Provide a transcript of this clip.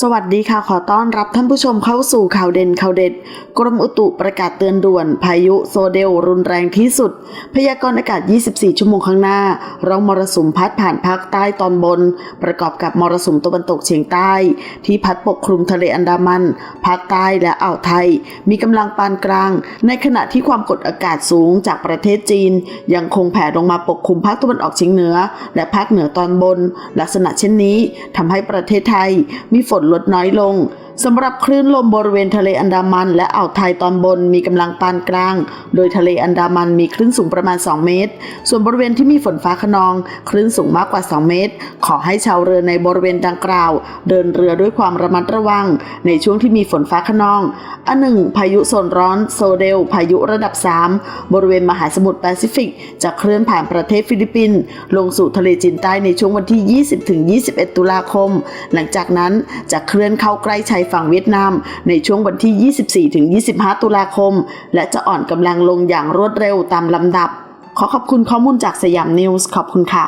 สวัสดีค่ะ ขอต้อนรับท่านผู้ชมเข้าสู่ข่าวเด่นข่าวเด็ด กรมอุตุประกาศเตือนด่วน พายุโซเดล รุนแรงที่สุด พยากรณ์อากาศ 24 ชั่วโมงข้างหน้าร่องมรสุมพัดผ่านภาคใต้ตอนบน ประกอบกับมรสุมตะวันตกเฉียงใต้ ที่พัดปกคลุมทะเลอันดามันภาคใต้และอ่าวไทย มีกำลังปานกลาง ในขณะที่ความกดอากาศสูงจากประเทศจีน ยังคงแผ่ลงมาปกคลุมภาคตะวันออกเฉียงเหนือ และภาคเหนือตอนบน ลักษณะเช่นนี้ทำให้ประเทศไทยมีฝนลดน้อยลง สำหรับคลื่นลมบริเวณทะเลอันดามัน และอ่าวไทยตอนบนมีกำลังปานกลาง โดยทะเลอันดามันมีคลื่นสูงประมาณ 2 เมตร ส่วนบริเวณที่มีฝนฟ้าขนอง คลื่นสูงมากกว่า 2 เมตร ขอให้ชาวเรือในบริเวณดังกล่าว เดินเรือด้วยความระมัดระวัง ในช่วงที่มีฝนฟ้าขนองอันหนึ่งพายุโซนร้อนโซเดล พายุระดับ 3 บริเวณมหาสมุทรแปซิฟิก จะเคลื่อนผ่านประเทศฟิลิปปินส์ลงสู่ทะเลจีนใต้ในช่วงวันที่ 20-21 ตุลาคม หลังจากนั้นจะเคลื่อนเข้าใกล้ชายฝั่งเวียดนาม ในช่วงวันที่ 24-25 ตุลาคม และจะอ่อนกำลังลงอย่างรวดเร็วตามลำดับ ขอขอบคุณข้อมูลจากสยามนิวส์ขอบคุณค่ะ